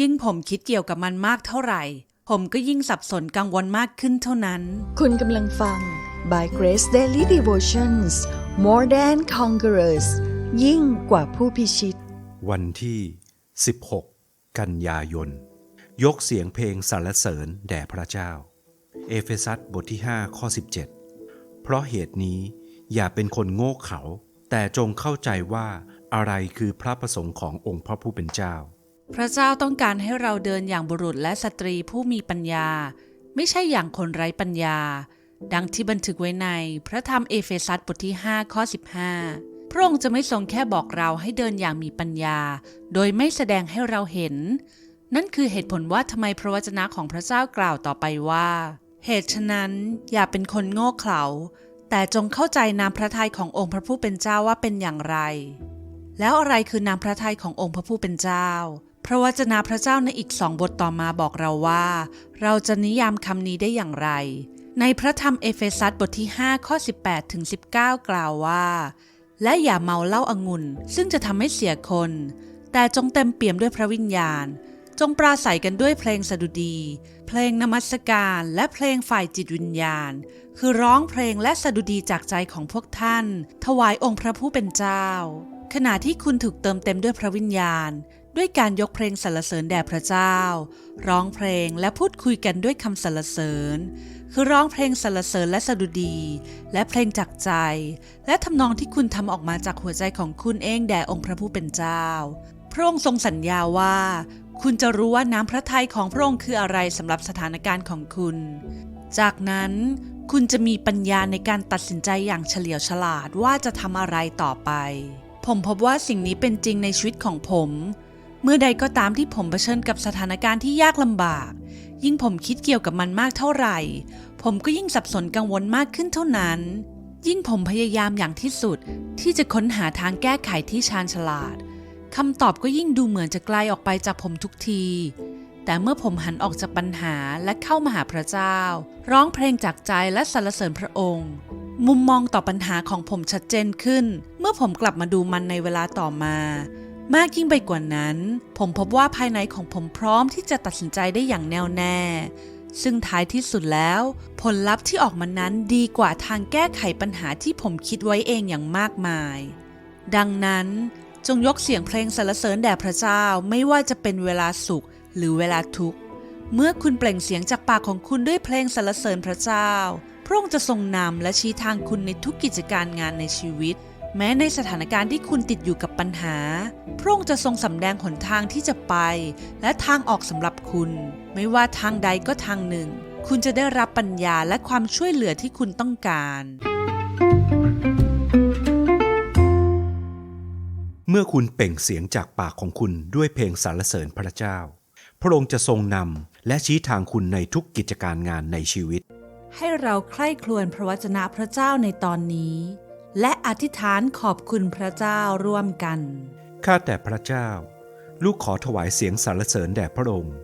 ยิ่งผมคิดเกี่ยวกับมันมากเท่าไหร่ ผมก็ยิ่งสับสนกังวลมากขึ้นเท่านั้น คุณกำลังฟัง By Grace Daily Devotions More Than Conquerors ยิ่งกว่าผู้พิชิต วันที่ 16 กันยายน ยกเสียงเพลงสรรเสริญแด่พระเจ้า เอเฟซัสบทที่ 5 ข้อ 17 เพราะเหตุนี้อย่าเป็นคนโง่เขลาแต่จงเข้าใจว่าอะไรคือพระประสงค์ขององค์พระผู้เป็นเจ้า พระเจ้าต้องการให้เราเดินอย่างบุรุษและสตรีผู้มีปัญญา ไม่ใช่อย่างคนไร้ปัญญา ดังที่บันทึกไว้ในพระธรรมเอเฟซัสบทที่ 5 ข้อ 15 พระองค์จะไม่ทรงแค่บอกเราให้เดินอย่างมีปัญญา โดยไม่แสดงให้เราเห็น นั่นคือเหตุผลว่าทำไมพระวจนะของพระเจ้ากล่าวต่อไปว่า เหตุฉะนั้นอย่าเป็นคนโง่เขลาแต่จงเข้าใจนามพระทัยขององค์พระผู้เป็นเจ้าว่าเป็นอย่างไร แล้วอะไรคือนามพระทัยขององค์พระผู้เป็นเจ้า พระวจนะพระเจ้าในอีกสองบทต่อมาบอกเราว่า เราจะนิยามคำนี้ได้อย่างไร ในพระธรรมเอเฟซัสบทที่ 5 ข้อ 18ถึง19 กล่าวว่า และอย่าเมาเหล้าอางุ่น ซึ่งจะทำให้เสียคน แต่จงเต็มเปี่ยมด้วยพระวิญญาณ จงปราศัยกันด้วยเพลงสดุดี เพลงนมัสการและเพลงฝ่ายจิตวิญญาณ คือร้องเพลงและสดุดีจากใจของพวกท่าน ถวายองค์พระผู้เป็นเจ้า ขณะที่คุณถูกเติมเต็มด้วยพระวิญญาณ ด้วยการยกเพลงสรรเสริญแด่พระเจ้า ร้องเพลงและพูดคุยกันด้วยคำสรรเสริญ คือร้องเพลงสรรเสริญและสดุดี และเพลงจากใจ และทำนองที่คุณทำออกมาจากหัวใจของคุณเองแด่องค์พระผู้เป็นเจ้า พระองค์ทรงสัญญาว่า คุณจะรู้ว่าน้ำพระทัยของพระองค์คืออะไรสำหรับสถานการณ์ของคุณ จากนั้นคุณจะมีปัญญาในการตัดสินใจอย่างเฉลียวฉลาดว่าจะทำอะไรต่อไป ผมพบว่าสิ่งนี้เป็นจริงในชีวิตของผม เมื่อใดก็ตามที่ผมเผชิญกับสถานการณ์ที่ยากลำบาก ยิ่งผมคิดเกี่ยวกับมันมากเท่าไหร่ ผมก็ยิ่งสับสนกังวลมากขึ้นเท่านั้น ยิ่งผมพยายามอย่างที่สุดที่จะค้นหาทางแก้ไขที่ชาญฉลาดคำตอบก็ยิ่งดูเหมือนจะไกลออกไปจากผมทุกที แต่เมื่อผมหันออกจากปัญหาและเข้ามาหาพระเจ้า ร้องเพลงจากใจและสรรเสริญพระองค์ มุมมองต่อปัญหาของผมชัดเจนขึ้น เมื่อผมกลับมาดูมันในเวลาต่อมา มากยิ่งไปกว่านั้น ผมพบว่าภายในของผมพร้อมที่จะตัดสินใจได้อย่างแน่วแน่ ซึ่งท้ายที่สุดแล้ว ผลลัพธ์ที่ออกมานั้นดีกว่าทางแก้ไขปัญหาที่ผมคิดไว้เองอย่างมากมาย ดังนั้นจงยกเสียงเพลงสรรเสริญแด่พระเจ้าไม่ว่าจะเป็นเวลาสุขหรือเวลาทุกข์ เมื่อคุณเปล่งเสียงจากปากของคุณด้วยเพลงสรรเสริญพระเจ้า พระองค์จะทรงนำและชี้ทางคุณในทุกกิจการงานในชีวิต แม้ในสถานการณ์ที่คุณติดอยู่กับปัญหา พระองค์จะทรงสำแดงหนทางที่จะไป และทางออกสำหรับคุณ ไม่ว่าทางใดก็ทางหนึ่ง คุณจะได้รับปัญญาและความช่วยเหลือที่คุณต้องการ เมื่อคุณเปล่งเสียงจากปากของคุณด้วยเพลงสรรเสริญพระเจ้า พระองค์จะทรงนำและชี้ทางคุณในทุกกิจการงานในชีวิต ให้เราใคร่ครวญพระวจนะพระเจ้าในตอนนี้ และอธิษฐานขอบคุณพระเจ้าร่วมกัน ข้าแต่พระเจ้า ลูกขอถวายเสียงสรรเสริญแด่พระองค์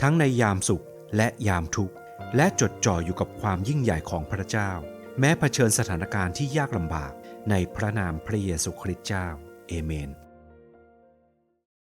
ทั้งในยามสุขและยามทุกข์ และจดจ่ออยู่กับความยิ่งใหญ่ของพระเจ้า แม้เผชิญสถานการณ์ที่ยากลำบากในพระนามพระเยซูคริสต์เจ้า เอเมน